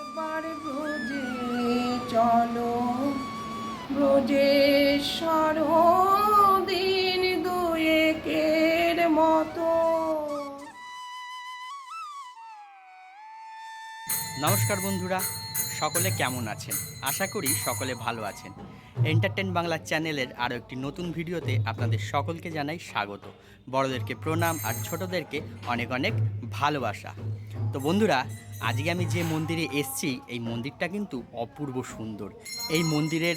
একবার ব্রজে চলো ব্রজেশ্বর দিন দুয়েকের মতো। নমস্কার বন্ধুরা, সকলে কেমন আছেন? আশা করি সকলে ভালো আছেন। এন্টারটেন বাংলা চ্যানেলের আরও একটি নতুন ভিডিওতে আপনাদের সকলকে জানাই স্বাগত। বড়দেরকে প্রণাম আর ছোটদেরকে অনেক অনেক ভালোবাসা। তো বন্ধুরা আজকে আমি যে মন্দিরে এসছি, এই মন্দিরটা কিন্তু অপূর্ব সুন্দর। এই মন্দিরের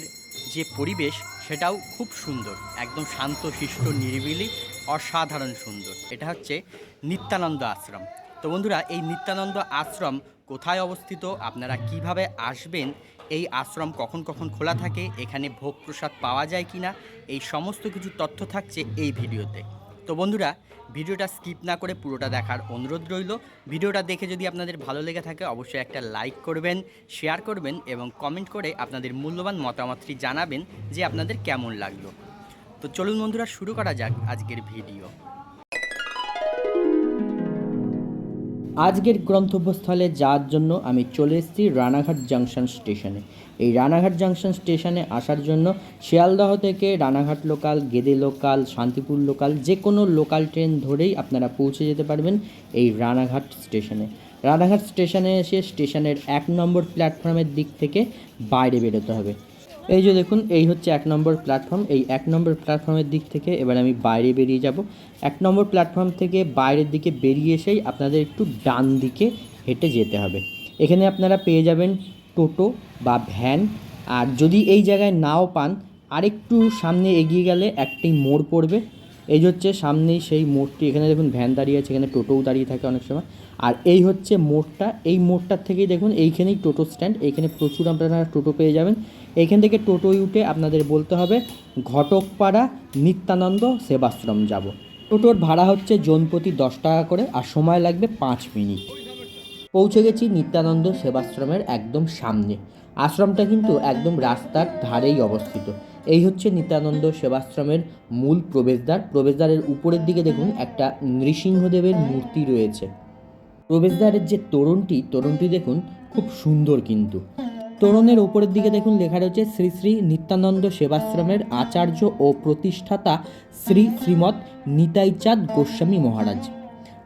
যে পরিবেশ, সেটাও খুব সুন্দর। একদম শান্ত, শিষ্ট, নিরিবিলি, অসাধারণ সুন্দর। এটা হচ্ছে নিত্যানন্দ আশ্রম। তো বন্ধুরা, এই নিত্যানন্দ আশ্রম কোথায় অবস্থিত? আপনারা কীভাবে আসবেন? এই আশ্রম কখন কখন খোলা থাকে? এখানে ভোগ প্রসাদ পাওয়া যায় কিনা? এই সমস্ত কিছু তথ্য থাকছে এই ভিডিওতে। তো বন্ধুরা, ভিডিওটা স্কিপ না করে পুরোটা দেখার অনুরোধ রইল। ভিডিওটা দেখে যদি আপনাদের ভালো লেগে থাকে, অবশ্যই একটা লাইক করবেন শেয়ার করবেন এবং কমেন্ট করে আপনাদের মূল্যবান মতামতটি জানাবেন যে আপনাদের কেমন লাগল। তো চলুন বন্ধুরা, শুরু করা যাক আজকের ভিডিও আজকের গন্তব্যস্থলে যাওয়ার জন্য আমি চলে এসেছি রানাঘাট জাংশন স্টেশনে। এই রানাঘাট জাংশন স্টেশনে আসার জন্য শিয়ালদহ থেকে Ranaghat local, Gede local, Shantipur local, যে কোনো লোকাল ট্রেন ধরেই আপনারা পৌঁছে যেতে পারবেন এই রানাঘাট স্টেশনে। রানাঘাট স্টেশনে এসে স্টেশনের এক নম্বর প্ল্যাটফর্মের দিক থেকে বাইরে বেরোতে হবে। এই যে দেখুন, এই হচ্ছে এক নম্বর প্ল্যাটফর্ম এই এক নম্বর প্ল্যাটফর্মের দিক থেকে এবার আমি বাইরে বেরিয়ে যাব। এক নম্বর প্ল্যাটফর্ম থেকে বাইরের দিকে বেরিয়ে এসেই আপনাদের একটু ডান দিকে হেঁটে যেতে হবে। এখানে আপনারা পেয়ে যাবেন টোটো বা ভ্যান। আর যদি এই জায়গায় নাও পান, আরেকটু সামনে এগিয়ে গেলে একটি মোড় পড়বে। এই হচ্ছে সামনেই সেই মোড়টি, এখানে দেখুন ভ্যান দাঁড়িয়ে আছে, এখানে টোটোও দাঁড়িয়ে থাকে অনেক সময়। আর এই হচ্ছে মোড়টা, এই মোড়টার থেকেই দেখুন এইখানেই টোটো স্ট্যান্ড এইখানে প্রচুর আপনারা টোটো পেয়ে যাবেন। এইখান থেকে টোটোয় উঠে আপনাদের বলতে হবে, ঘটকপাড়া নিত্যানন্দ সেবাশ্রম যাব। টোটোর ভাড়া হচ্ছে জনপ্রতি দশ টাকা করে, আর সময় লাগবে পাঁচ মিনিট। পৌঁছে গেছি নিত্যানন্দ সেবাশ্রমের একদম সামনে। আশ্রমটা কিন্তু একদম রাস্তার ধারেই অবস্থিত। এই হচ্ছে নিত্যানন্দ সেবাশ্রমের মূল প্রবেশদ্বার। প্রবেশদ্বারের উপরের দিকে দেখুন একটা নৃসিংহদেবের মূর্তি রয়েছে। প্রবেশদ্বারের যে তোরণটি তোরণটি দেখুন খুব সুন্দর কিন্তু। তোরণের উপরের দিকে দেখুন লেখা রয়েছে শ্রী শ্রী নিত্যানন্দ সেবাশ্রমের আচার্য ও প্রতিষ্ঠাতা শ্রী শ্রীমৎ নিতাইচাঁদ গোস্বামী মহারাজ।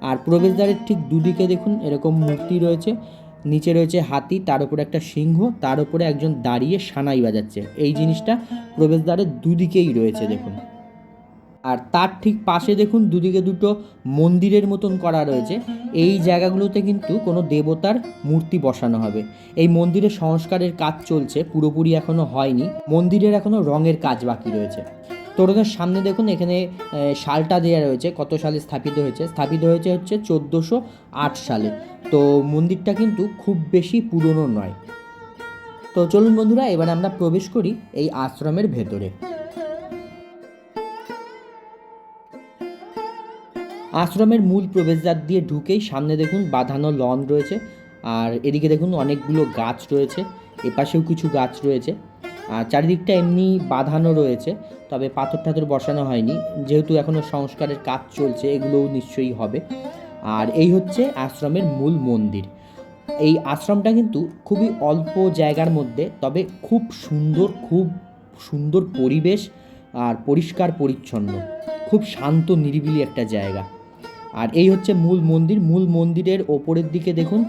আর প্রবেশদ্বারের ঠিক দুদিকে দেখুন এরকম মূর্তি রয়েছে। নিচে রয়েছে হাতি, তার উপরে একটা সিংহ, তার উপরে একজন দাঁড়িয়ে সানাই বাজাচ্ছে। এই জিনিসটা প্রবেশদ্বারের দুদিকেই রয়েছে, দেখুন। আর তার ঠিক পাশে দেখুন, দুদিকে দুটো মন্দিরের মতন করা রয়েছে। এই জায়গাগুলোতে কিন্তু কোনো দেবতার মূর্তি বসানো হবে। এই মন্দিরের সংস্কারের কাজ চলছে, পুরোপুরি এখনও হয়নি। মন্দিরের এখনও রঙের কাজ বাকি রয়েছে। তোরণের সামনে দেখুন, এখানে সালটা দেওয়া রয়েছে, কত সালে স্থাপিত হয়েছে? স্থাপিত হয়েছে হচ্ছে চোদ্দোশো আট সালে। তো মন্দিরটা কিন্তু খুব বেশি পুরনো নয়। তো চলুন বন্ধুরা, এবার আমরা প্রবেশ করি এই আশ্রমের ভেতরে। আশ্রমের মূল প্রবেশদ্বার দিয়ে ঢুকেই সামনে দেখুন বাঁধানো লন রয়েছে। আর এদিকে দেখুন অনেকগুলো গাছ রয়েছে, এপাশেও কিছু গাছ রয়েছে। আর চারিদিকটা এমনি বাঁধানো রয়েছে। তবে পাথর টাথর বসানো হয়নি। যেহেতু এখনও সংস্কারের কাজ চলছে, এগুলোও নিশ্চয়ই হবে। আর এই হচ্ছে আশ্রমের মূল মন্দির। এই আশ্রমটা কিন্তু খুবই অল্প জায়গার মধ্যে, তবে খুব সুন্দর খুব সুন্দর পরিবেশ আর পরিষ্কার পরিচ্ছন্ন। খুব শান্ত, নিরিবিলি একটা জায়গা। আর এই হচ্ছে মূল মন্দির। মূল মন্দিরের ওপরের দিকে দেখুন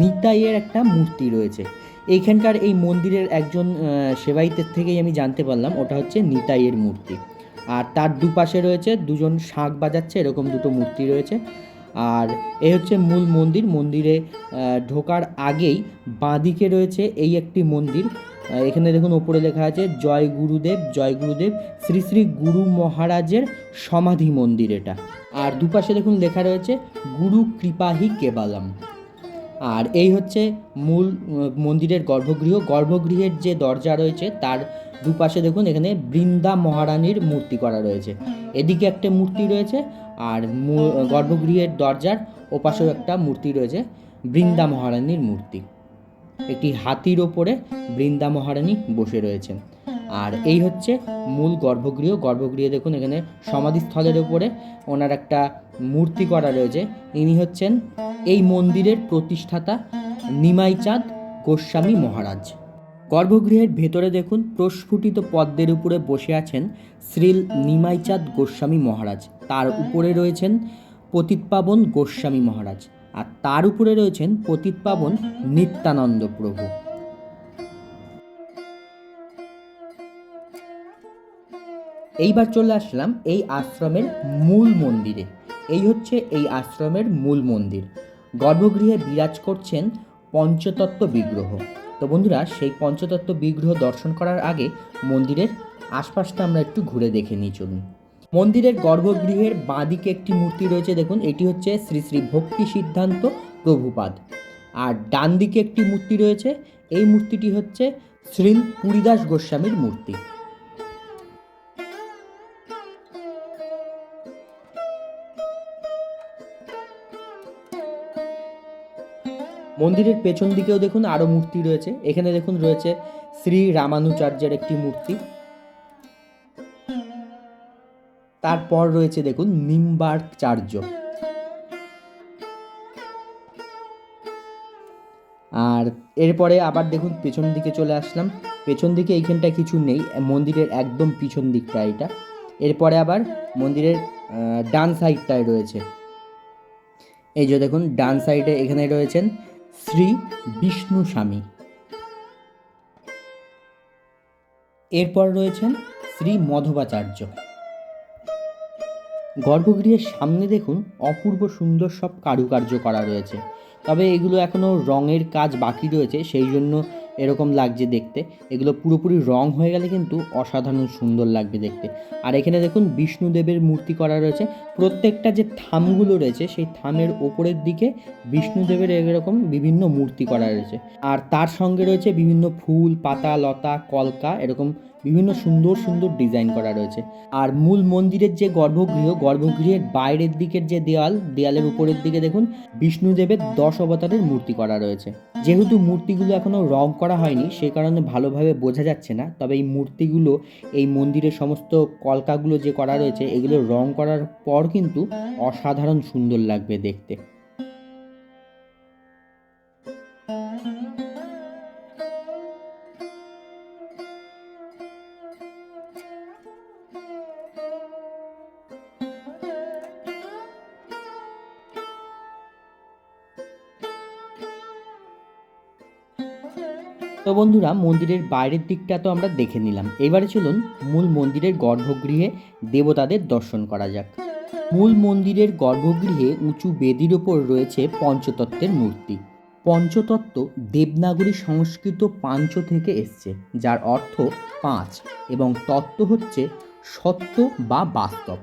নিতাইয়ের একটা মূর্তি রয়েছে। এইখানকার এই মন্দিরের একজন সেবাইতের থেকেই আমি জানতে পারলাম, ওটা হচ্ছে নিতাইয়ের মূর্তি। আর তার দুপাশে রয়েছে, দুজন শাঁখ বাজাচ্ছে, এরকম দুটো মূর্তি রয়েছে। আর এই হচ্ছে মূল মন্দির, মন্দিরে ঢোকার আগেই বাঁদিকে রয়েছে এই একটি মন্দির। এখানে দেখুন, ওপরে লেখা আছে, জয় গুরুদেব জয় গুরুদেব, শ্রী শ্রী গুরু মহারাজের সমাধি মন্দির এটা। আর দুপাশে দেখুন, লেখা রয়েছে, গুরু কৃপাহি কেবালম। আর এই হচ্ছে মূল মন্দিরের গর্ভগৃহ। গর্ভগৃহের যে দরজা রয়েছে, তার দুপাশে দেখুন, এখানে বৃন্দা মহারানীর মূর্তি করা রয়েছে। এদিকে একটা মূর্তি রয়েছে, আর গর্ভগৃহের দরজার ওপাশেও একটা মূর্তি রয়েছে, বৃন্দা মহারানীর মূর্তি। একটি হাতির ওপরে বৃন্দা মহারানী বসে রয়েছেন। আর এই হচ্ছে মূল গর্ভগৃহ। গর্ভগৃহে দেখুন, এখানে সমাধিস্থলের ওপরে ওনার একটা মূর্তি করা রয়েছে। ইনি হচ্ছেন এই মন্দিরের প্রতিষ্ঠাতা নিমাই চাঁদ গোস্বামী মহারাজ। গর্ভগৃহের ভেতরে দেখুন, প্রস্ফুটিত পদ্মের উপরে বসে আছেন শ্রীল নিমাইচাঁদ গোস্বামী মহারাজ। তার উপরে রয়েছেন পতিতপাবন গোস্বামী মহারাজ। আর তার উপরে রয়েছেন পতিতপাবন নিত্যানন্দ প্রভু। এইবার চলে আসলাম এই আশ্রমের মূল মন্দিরে। এই হচ্ছে এই আশ্রমের মূল মন্দির। গর্ভগৃহে বিরাজ করছেন পঞ্চতত্ত্ব বিগ্রহ। তো বন্ধুরা, সেই পঞ্চতত্ত্ব বিগ্রহ দর্শন করার আগে মন্দিরের আশপাশটা আমরা একটু ঘুরে দেখে নিই, চলুন। মন্দিরের গর্ভগৃহের বাঁদিকে একটি মূর্তি রয়েছে, দেখুন, এটি হচ্ছে শ্রী শ্রী ভক্তি সিদ্ধান্ত প্রভুপাদ। আর ডান দিকে একটি মূর্তি রয়েছে, এই মূর্তিটি হচ্ছে শ্রীল পুরীদাস গোস্বামীর মূর্তি। মন্দিরের পেছন দিকেও দেখুন আরও মূর্তি রয়েছে। এখানে দেখুন রয়েছে শ্রী রামানুচার্যের একটি মূর্তি। তারপর রয়েছে দেখুন নিম্বার্কচার্য আর এরপরে আবার দেখুন পেছন দিকে চলে আসলাম। পেছন দিকে এইখানটা কিছু নেই, মন্দিরের একদম পিছন দিকটা এটা। এরপরে আবার মন্দিরের ডান সাইডটায় রয়েছে। এই যে দেখুন, ডান সাইডে এখানে রয়েছেন শ্রী বিষ্ণু স্বামী। এরপর রয়েছেন শ্রী মধবাচার্য। গর্ভগৃহের সামনে দেখুন অপূর্ব সুন্দর সব কারুকার্য করা রয়েছে। তবে এগুলো এখনও রঙের কাজ বাকি রয়েছে, সেই জন্য এরকম লাগছে দেখতে। এগুলো পুরোপুরি রং হয়ে গেলে কিন্তু অসাধারণ সুন্দর লাগবে দেখতে। আর এখানে দেখুন বিষ্ণুদেবের মূর্তি করা রয়েছে। প্রত্যেকটা যে থামগুলো রয়েছে, সেই থামের ওপরের দিকে বিষ্ণুদেবের এরকম বিভিন্ন মূর্তি করা রয়েছে। আর তার সঙ্গে রয়েছে বিভিন্ন ফুল, পাতা, লতা, কলকা, এরকম বিভিন্ন সুন্দর সুন্দর ডিজাইন করা রয়েছে। আর মূল মন্দিরের যে গর্ভগৃহ, গর্ভগৃহের বাইরের দিকের যে দেওয়াল দেওয়ালের উপরের দিকে দেখুন, বিষ্ণুদেবের দশ অবতারের মূর্তি করা রয়েছে। যেহেতু মূর্তিগুলো এখনও রং করা হয়নি, সে কারণে ভালোভাবে বোঝা যাচ্ছে না, তবে এই মূর্তিগুলো, এই মন্দিরের সমস্ত কলকাগুলো যে করা রয়েছে, এগুলো রং করার পর কিন্তু অসাধারণ সুন্দর লাগবে দেখতে। তো বন্ধুরা, মন্দিরের বাইরের দিকটা তো আমরা দেখে নিলাম। এবারে চলুন মূল মন্দিরের গর্ভগৃহে দেবতাদের দর্শন করা যাক। মূল মন্দিরের গর্ভগৃহে উঁচু বেদির ওপর রয়েছে পঞ্চতত্ত্বের মূর্তি। পঞ্চতত্ত্ব দেবনাগরী সংস্কৃত পাঞ্চ থেকে এসছে, যার অর্থ পাঁচ, এবং তত্ত্ব হচ্ছে সত্য বা বাস্তব।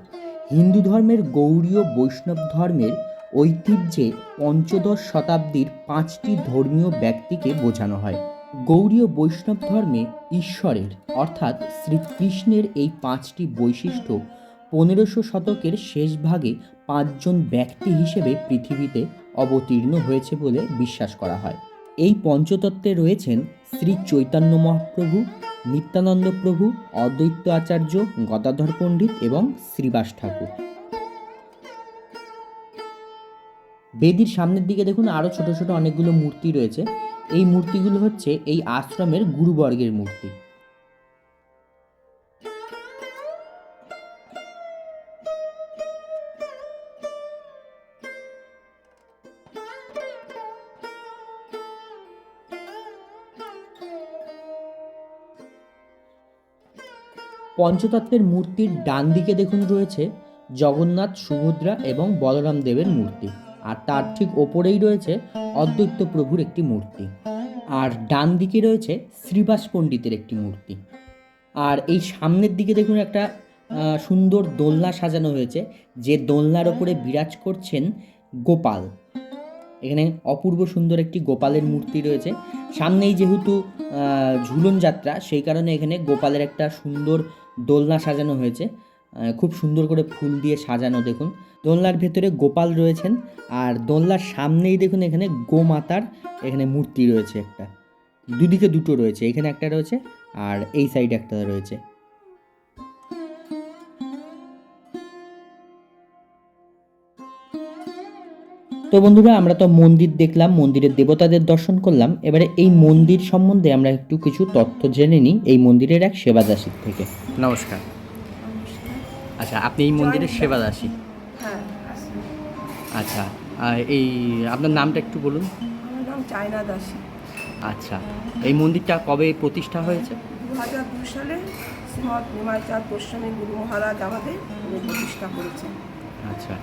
হিন্দু ধর্মের গৌড়ীয় বৈষ্ণব ধর্মের ঐতিহ্যে পঞ্চদশ শতাব্দীর পাঁচটি ধর্মীয় ব্যক্তিকে বোঝানো হয়। গৌড়ীয় বৈষ্ণব ধর্মে ঈশ্বরের, অর্থাৎ শ্রীকৃষ্ণের এই পাঁচটি বৈশিষ্ট্য পনেরোশো শতকের শেষ ভাগে পাঁচজন ব্যক্তি হিসেবে পৃথিবীতে অবতীর্ণ হয়েছে বলে বিশ্বাস করা হয়। এই পঞ্চতত্ত্বে রয়েছেন শ্রী চৈতন্য মহাপ্রভু, নিত্যানন্দ প্রভু, অদ্বৈত আচার্য, গদাধর পণ্ডিত এবং শ্রীবাস ঠাকুর। বেদির সামনের দিকে দেখুন আরও ছোট ছোট অনেকগুলো মূর্তি রয়েছে। এই মূর্তিগুলো হচ্ছে এই আশ্রমের গুরুবর্গের মূর্তি। পঞ্চতত্ত্বের মূর্তির ডান দিকে দেখুন রয়েছে জগন্নাথ, সুভদ্রা এবং বলরাম দেবের মূর্তি। আর তার ঠিক ওপরেই রয়েছে অদ্বৈত প্রভুর একটি মূর্তি। আর ডান দিকে রয়েছে শ্রীবাস পণ্ডিতের একটি মূর্তি। আর এই সামনের দিকে দেখুন একটা সুন্দর দোলনা সাজানো হয়েছে, যে দোলনার ওপরে বিরাজ করছেন গোপাল। এখানে অপূর্ব সুন্দর একটি গোপালের মূর্তি রয়েছে। সামনেই যেহেতু ঝুলন যাত্রা, সেই কারণে এখানে গোপালের একটা সুন্দর দোলনা সাজানো হয়েছে। খুব সুন্দর করে ফুল দিয়ে সাজানো দেখুন। দোলনার ভেতরে গোপাল রয়েছেন আর দোলনার সামনেই দেখুন এখানে গোমাতার এখানে মূর্তি রয়েছে একটা। দুদিকে দুটো রয়েছে এখানে একটা রয়েছে আর এই সাইডে একটা রয়েছে। তো বন্ধুরা আমরা তো মন্দির দেখলাম মন্দিরের দেবতাদের দর্শন করলাম। এবারে এই মন্দির সম্বন্ধে আমরা একটু কিছু তথ্য জেনে নিই এই মন্দিরের এক সেবাদাসীর থেকে। নমস্কার। আচ্ছা আপনি এই মন্দিরের সেবাদাসী। আচ্ছা আর এই আপনার নামটা একটু বলুন। আমার নাম চায়না দাসী। আচ্ছা এই মন্দিরটা কবে প্রতিষ্ঠা হয়েছে? দু হাজার দু সালে শ্রীমৎ নিমাইচাঁদ গোস্বামী গুরু মহারাজ আমাদের প্রতিষ্ঠা করেছেন। আচ্ছা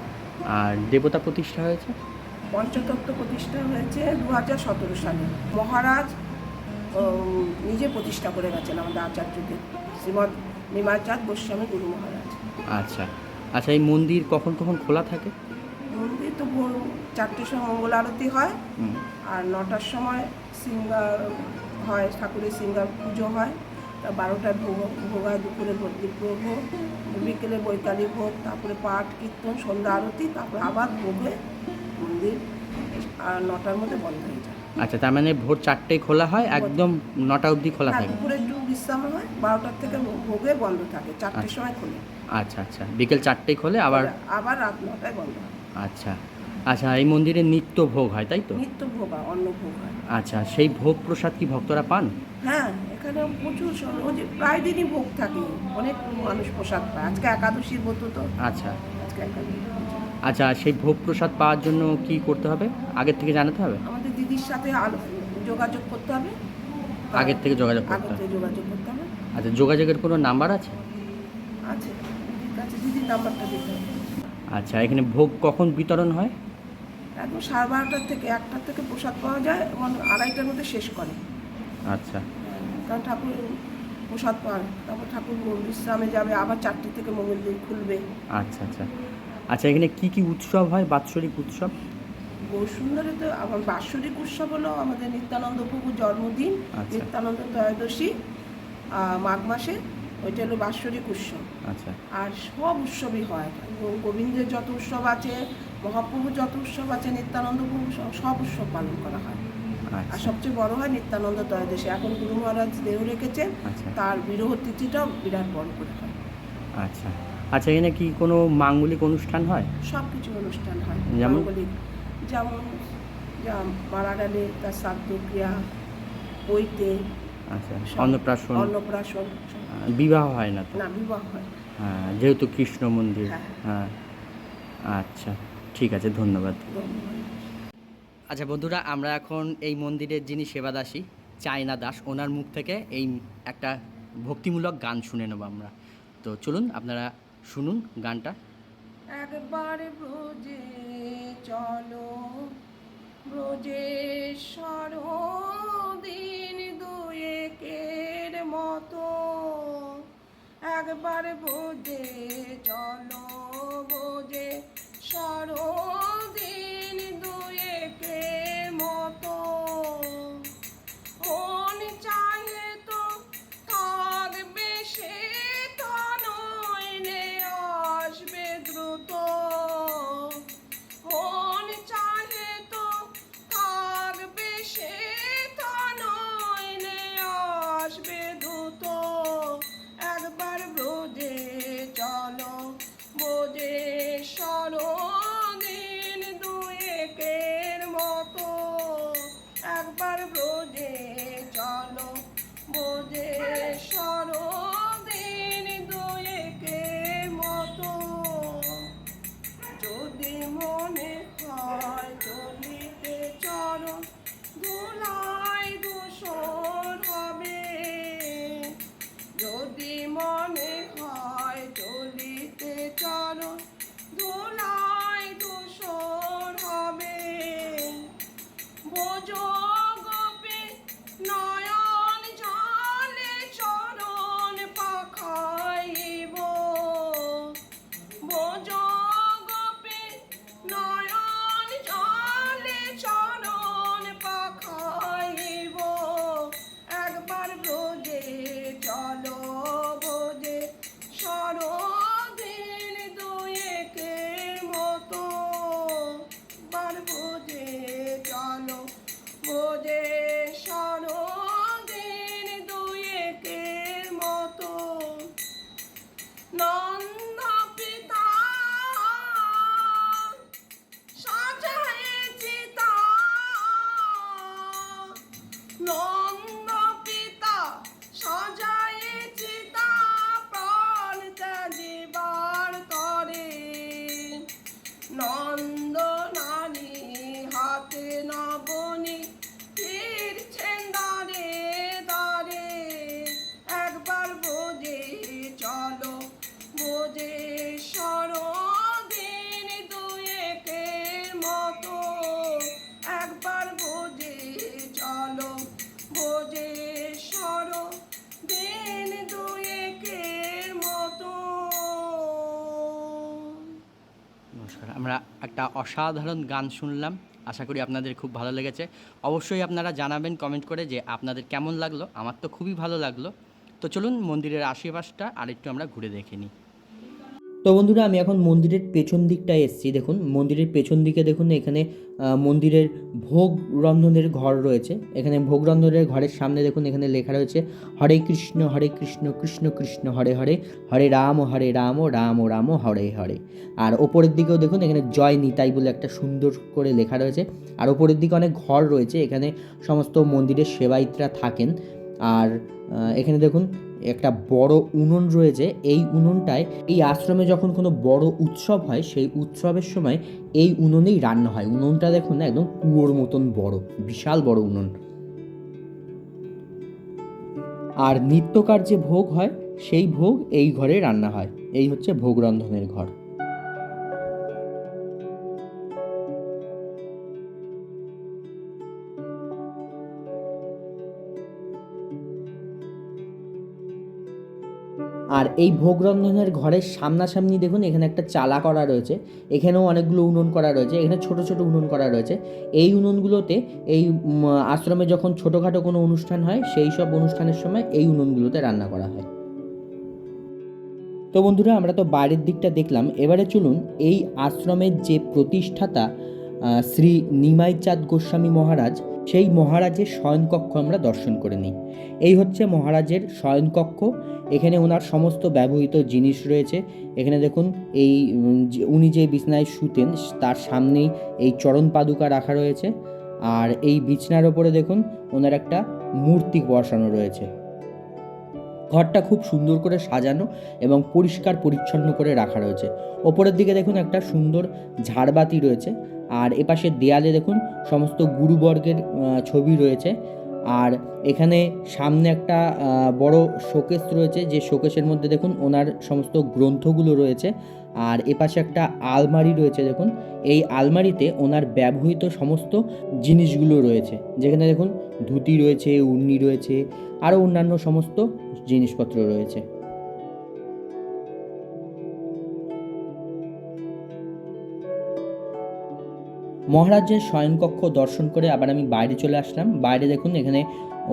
আর দেবতা প্রতিষ্ঠা হয়েছে? পঞ্চতত্ত্ব প্রতিষ্ঠা হয়েছে দু হাজার সতেরো সালে। মহারাজ নিজে প্রতিষ্ঠা করে গেছেন আমাদের আচার্যকে শ্রীমৎ নিমাইচাঁদ গোস্বামী গুরু মহারাজ। আচ্ছা আচ্ছা এই মন্দির কখন কখন খোলা থাকে? ভোর চারটের সময় মঙ্গল আরতি হয়। আর নটার সময় সিঙ্গার হয় ঠাকুরের সিঙ্গার পুজো হয়। তা বারোটায় ভোগ ভোগ হয় দুপুরে ভর্তির ভোগ বিকেলে বৈকালী ভোগ তারপরে পাঠ কীর্তন সন্ধ্যা আরতি তারপরে আবার ভোগ মন্দির। আর নটার মধ্যে বন্ধ হয়ে যায়। আচ্ছা তার মানে ভোর চারটেয় খোলা হয় একদম নটা অবধি খোলা হ্যাঁ থাকে। দুপুরে একটু বিশ্রাম হয় বারোটার থেকে ভোগে বন্ধ থাকে চারটের সময় খোলে। আচ্ছা আচ্ছা। বিকেল চারটেয় খোলে আবার আবার রাত নটায় বন্ধ হয়। আচ্ছা। আচ্ছা এই মন্দিরে নিত্য ভোগ হয় তাই তো? নিত্য ভোগ হয় অন্ন ভোগ হয়। আচ্ছা সেই ভোগ প্রসাদ কি ভক্তরা পান? হ্যাঁ এখানে প্রচুর প্রায় দিনই ভোগ থাকে। অনেক মানুষ প্রসাদ পায়। আজকে একাদশীর ব্রত তো। আচ্ছা। আজকে একাদশী আচ্ছা সেই ভোগ প্রসাদ পাওয়ার জন্য কি করতে হবে? আগের থেকে জানাতে হবে? আমাদের দিদির সাথে যোগাযোগ করতে হবে। আগের থেকে যোগাযোগ করতে হবে? থেকে যোগাযোগ করতে হবে। আচ্ছা যোগাযোগের কোনো নাম্বার আছে? আছে। দিদির নাম্বারটা দিতে হবে। আচ্ছা এখানে ভোগ কখন বিতরণ হয়? একদম সাড়ে বারোটার থেকে একটার থেকে প্রসাদ পাওয়া যায় এবং আড়াইটার মধ্যে শেষ করে। আচ্ছা। কারণ ঠাকুর প্রসাদ পান তারপর ঠাকুর বিশ্রামে যাবে আবার চারটে থেকে মঙ্গল খুলবে। আচ্ছা আচ্ছা। আচ্ছা এখানে কি কি উৎসব হয় বাৎসরিক উৎসব? বসুন্ধরে তো আমার বাৎসরিক উৎসব হলো আমাদের নিত্যানন্দ প্রভুর জন্মদিন আচ্ছা। নিত্যানন্দ ত্রয়োদশী মাঘ মাসে ওইটা হলো বাৎসরিক উৎসব। আচ্ছা। আর সব উৎসবই হয়। গোবিন্দের যত উৎসব আছে মহাপ্রভুর যত উৎসব আছে নিত্যানন্দ প্রভু সব- সব উৎসব পালন করা হয়। আর আচ্ছা সবচেয়ে বড় হয় নিত্যানন্দ ত্রয়োদশী এখন গুরু মহারাজ দেহ রেখেছেন আচ্ছা। তার বিরহ তিথিটাও বিরাট বড় করে হয়। আচ্ছা। আচ্ছা এখানে কি কোনো মাঙ্গলিক অনুষ্ঠান হয়? সব কিছু অনুষ্ঠান হয়। যেমন? মাঙ্গলিক যেমন মারা গেলে তার শ্রাদ্ধ ক্রিয়া বইতে আচ্ছা অন্নপ্রাশন। অন্নপ্রাশন বিবাহ হয় না না বিবাহ হয়। হ্যাঁ যেহেতু কৃষ্ণ মন্দির। হ্যাঁ। হ্যাঁ। আচ্ছা। ঠিক আছে ধন্যবাদ। আচ্ছা বন্ধুরা আমরা এখন এই মন্দিরের যিনি সেবাদাসী চায়না দাস ওনার মুখ থেকে এই একটা ভক্তিমূলক গান শুনে নেব আমরা। তো চলুন আপনারা শুনুন গানটা। একবার ব্রজে চলো ব্রজেশ্বর দিন দুয়েকের মতো। একবার ব্রজে চলো ব্রজে Shadow of the Everybody roll. একটা অসাধারণ গান শুনলাম। আশা করি আপনাদের খুব ভালো লেগেছে। অবশ্যই আপনারা জানাবেন কমেন্ট করে যে আপনাদের কেমন লাগল। আমার তো খুবই ভালো লাগল। তো চলুন মন্দিরের আশেপাশটা আরেকটু আমরা ঘুরে দেখে নিই। তো বন্ধুরা, আমি এখন মন্দিরের পেছন দিকটায় এসেছি। দেখুন, মন্দিরের পেছন দিকে দেখুন, এখানে মন্দিরের ভোগ রন্ধনের ঘর রয়েছে। এখানে ভোগ রন্ধনের ঘরের সামনে দেখুন, এখানে লেখা রয়েছে, হরে কৃষ্ণ হরে কৃষ্ণ কৃষ্ণ কৃষ্ণ, হরে হরে হরে রাম হরে রাম রাম রাম, হরে হরে। আর ওপরের দিকেও দেখুন, এখানে জয় নিতাই বলে একটা সুন্দর করে লেখা রয়েছে। আর ওপরের দিকে অনেক ঘর রয়েছে, এখানে সমস্ত মন্দিরের সেবায়িতরা থাকেন। আর এখানে দেখুন একটা বড় উনুন রয়েছে, এই উনুনটায়, এই আশ্রমে যখন কোনো বড় উৎসব হয়, সেই উৎসবের সময় এই উনুনেই রান্না হয়। উনুনটা দেখুন না, একদম কুয়োর মতন বড়, বিশাল বড় উনুন। আর নিত্যকার যে ভোগ হয়, সেই ভোগ এই ঘরে রান্না হয়। এই হচ্ছে ভোগ রন্ধনের ঘর। এই ভোগ রন্ধনের ঘরের সামনাসামনি দেখুন, এখানে একটা চালা করা রয়েছে, এখানেও অনেকগুলো উনুন করা রয়েছে, এখানে ছোট ছোট উনুন করা রয়েছে। এই উনুনগুলোতে, এই আশ্রমে যখন ছোটোখাটো কোনো অনুষ্ঠান হয়, সেই সব অনুষ্ঠানের সময় এই উনুনগুলোতে রান্না করা হয়। তো বন্ধুরা, আমরা তো বাইরের দিকটা দেখলাম, এবারে চলুন এই আশ্রমের যে প্রতিষ্ঠাতা শ্রী নিমাইচাঁদ গোস্বামী মহারাজ সেই মহারাজের শয়নকক্ষ আমরা দর্শন করে নিই। এই হচ্ছে মহারাজের শয়নকক্ষ। এখানে ওনার সমস্ত ব্যবহৃত জিনিস রয়েছে। এখানে দেখুন, এই উনি যে বিছনায় শুতেন, তার সামনেই এই চরণ পাদুকা রাখা রয়েছে। আর এই বিছনার ওপরে দেখুন, ওনার একটা মূর্তি বসানো রয়েছে। ঘরটা খুব সুন্দর করে সাজানো এবং পরিষ্কার পরিচ্ছন্ন করে রাখা রয়েছে। ওপরের দিকে দেখুন, একটা সুন্দর ঝাড়বাতি রয়েছে। আর এপাশের দেয়ালে দেখুন সমস্ত গুরুবর্গের ছবি রয়েছে। আর এখানে সামনে একটা বড় শোকেস রয়েছে, যে শোকেসের মধ্যে দেখুন ওনার সমস্ত গ্রন্থগুলো রয়েছে। আর এপাশে একটা আলমারি রয়েছে দেখুন। এই আলমারিতে ওনার ব্যবহৃত সমস্ত জিনিসগুলো রয়েছে। যেখানে দেখুন ধুতি রয়েছে, উন্নি রয়েছে, আরও অন্যান্য সমস্ত জিনিসপত্র রয়েছে। মহারাজের শয়নকক্ষ দর্শন করে আবার আমি বাইরে চলে আসলাম। বাইরে দেখুন, এখানে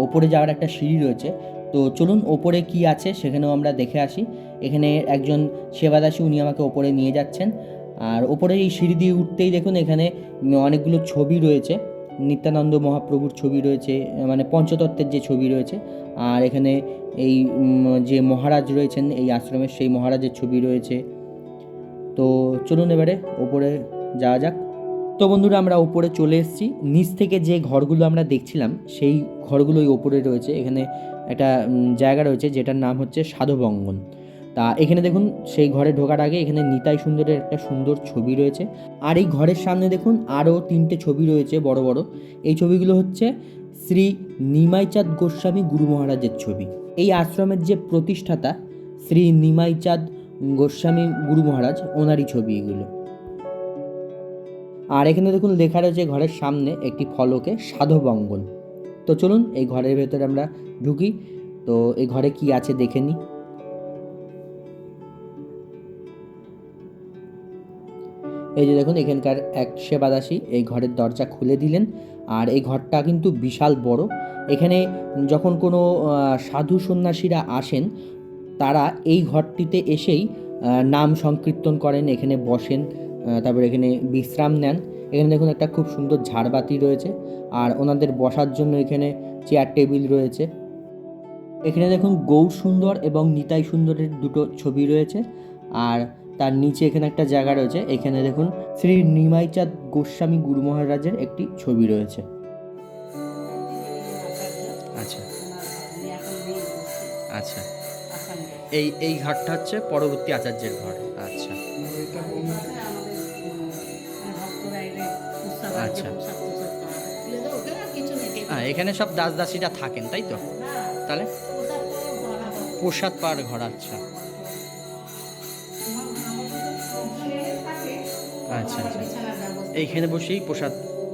ওপরে যাওয়ার একটা সিঁড়ি রয়েছে। তো চলুন, ওপরে কি আছে সেখানেও আমরা দেখে আসি। এখানে একজন সেবাদাসী, উনি আমাকে ওপরে নিয়ে যাচ্ছেন। আর ওপরে এই সিঁড়ি দিয়ে উঠতেই দেখুন, এখানে অনেকগুলো ছবি রয়েছে। নিত্যানন্দ মহাপ্রভুর ছবি রয়েছে মানে পঞ্চতত্ত্বের যে ছবি রয়েছে। আর এখানে এই যে মহারাজ রয়েছেন, এই আশ্রমের সেই মহারাজের ছবি রয়েছে। তো চলুন এবারে ওপরে যাওয়া যাক। তো বন্ধুরা, আমরা ওপরে চলে এসেছি। নিচ থেকে যে ঘরগুলো আমরা দেখছিলাম, সেই ঘরগুলোই ওপরে রয়েছে। এখানে একটা জায়গা রয়েছে, যেটার নাম হচ্ছে সাধুবঙ্গন। তা এখানে দেখুন, সেই ঘরে ঢোকার আগে এখানে নিতাই সুন্দরের একটা সুন্দর ছবি রয়েছে। আর এই ঘরের সামনে দেখুন, আরও তিনটে ছবি রয়েছে বড় বড়। এই ছবিগুলো হচ্ছে শ্রী নিমাইচাঁদ গোস্বামী গুরু মহারাজের ছবি। এই আশ্রমের যে প্রতিষ্ঠাতা শ্রী নিমাইচাঁদ গোস্বামী গুরু মহারাজ, ওনারই ছবি এগুলো। আর এখানে দেখুন লেখা রয়েছে ঘরের সামনে একটি ফলকে সাধবঙ্গন তো চলুন এই ঘরের ভেতরে আমরা ঢুকি। তো এই ঘরে কি আছে দেখে নিই। এই যে দেখুন, এখানকার এক সেবাদাসী এই ঘরের দরজা খুলে দিলেন। আর এই ঘরটা কিন্তু বিশাল বড়। এখানে যখন কোনো সাধু সন্ন্যাসীরা আসেন, তারা এই ঘরটিতে এসেই নাম সংকীর্তন করেন, এখানে বসেন। তারপর এখানে বিশ্রাম নেন। এখানে দেখুন একটা খুব সুন্দর ঝাড়বাতি রয়েছে আর ওনাদের বসার জন্য এখানে চেয়ার টেবিল রয়েছে। এখানে দেখুন গৌর সুন্দর এবং নিতাই সুন্দরের দুটো ছবি রয়েছে আর তার নিচে এখানে একটা জায়গা রয়েছে। এখানে দেখুন শ্রী নিমাইচাঁদ গোস্বামী গুরু মহারাজের একটি ছবি রয়েছে। আচ্ছা। আচ্ছা। এই এই ঘাটটা হচ্ছে পরবর্তী আচার্যের ঘর। আচ্ছা। আচ্ছা। হ্যাঁ এখানে সব দাস দাসীরা থাকেন তাই তো? তাহলে? প্রসাদ পাওয়ার ঘর আচ্ছা। আচ্ছা আচ্ছা। এইখানে বসেই প্রসাদ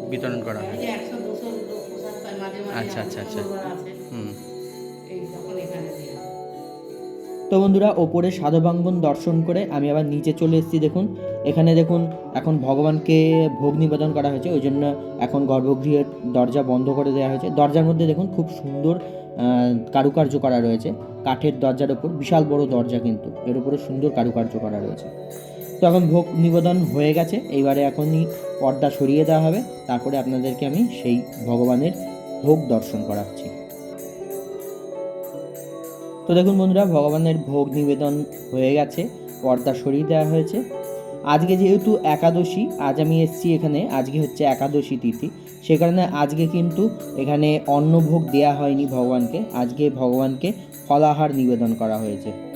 বিতরণ করা হয়। আচ্ছা, আচ্ছা, আচ্ছা। তো বন্ধুরা, ওপরে সাধুবাঙ্গন দর্শন করে আমি আবার নিচে চলে এসেছি, দেখুন। এখানে দেখুন, এখন ভগবানকে ভোগ নিবেদন করা হয়েছে, ওই জন্য এখন গর্ভগৃহের দরজা বন্ধ করে দেওয়া হয়েছে। দরজার মধ্যে দেখুন, খুব সুন্দর কারুকার্য করা রয়েছে, কাঠের দরজার ওপর, বিশাল বড় দরজা কিন্তু, এর উপরে সুন্দর কারুকার্য করা রয়েছে। তো এখন ভোগ নিবেদন হয়ে গেছে, এইবারে এখনই পর্দা সরিয়ে দেওয়া হবে, তারপরে আপনাদেরকে আমি সেই ভগবানের ভোগ দর্শন করাচ্ছি। তো দেখুন বন্ধুরা, ভগবানের ভোগ নিবেদন হয়ে গেছে, পর্দা সরিয়ে দেওয়া হয়েছে। আজকে যেহেতু একাদশী, আজ আমি এসেছি এখানে, আজকে হচ্ছে একাদশী তিথি। সে কারণে আজকে কিন্তু এখানে অন্নভোগ দেওয়া হয়নি ভগবানকে, আজকে ভগবানকে ফলাহার নিবেদন করা হয়েছে।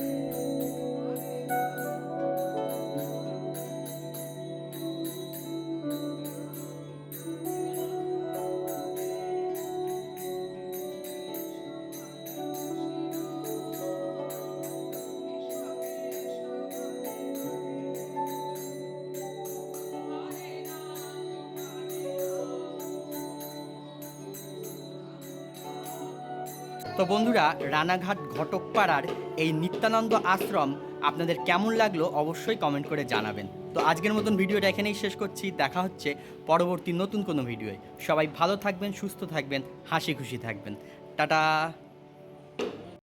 তো বন্ধুরা, রানাঘাট ঘটকপাড়ার এই নিত্যানন্দ আশ্রম আপনাদের কেমন লাগল অবশ্যই কমেন্ট করে জানাবেন। তো আজকের মতন ভিডিওটা এখানেই শেষ করছি। দেখা হচ্ছে পরবর্তী নতুন কোনো ভিডিওয়। সবাই ভালো থাকবেন, সুস্থ থাকবেন, হাসি খুশি থাকবেন। টাটা!